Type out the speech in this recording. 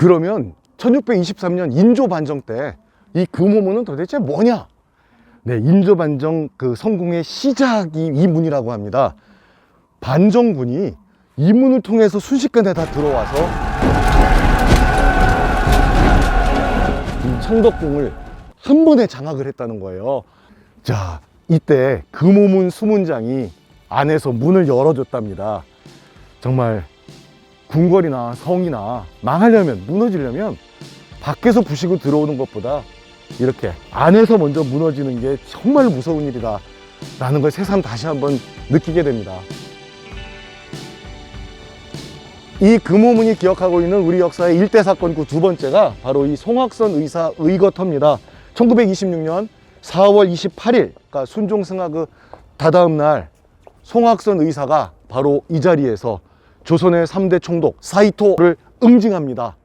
그러면 1623년 인조 반정 때 이 금호문은 도대체 뭐냐? 네, 인조 반정 그 성공의 시작이 이 문이라고 합니다. 반정군이 이 문을 통해서 순식간에 다 들어와서 이 창덕궁을 한 번에 장악을 했다는 거예요. 자, 이때 금호문 수문장이 안에서 문을 열어줬답니다. 정말 궁궐이나 성이나 망하려면 무너지려면 밖에서 부시고 들어오는 것보다 이렇게 안에서 먼저 무너지는 게 정말 무서운 일이다 라는 걸 새삼 다시 한번 느끼게 됩니다. 이 금호문이 기억하고 있는 우리 역사의 일대 사건 그두 번째가 바로 이 송악선 의사 의거터입니다. 1926년 4월 28일, 그러니까 순종승하 그 다다음 날 송악선 의사가 바로 이 자리에서 조선의 3대 총독 사이토를 응징합니다.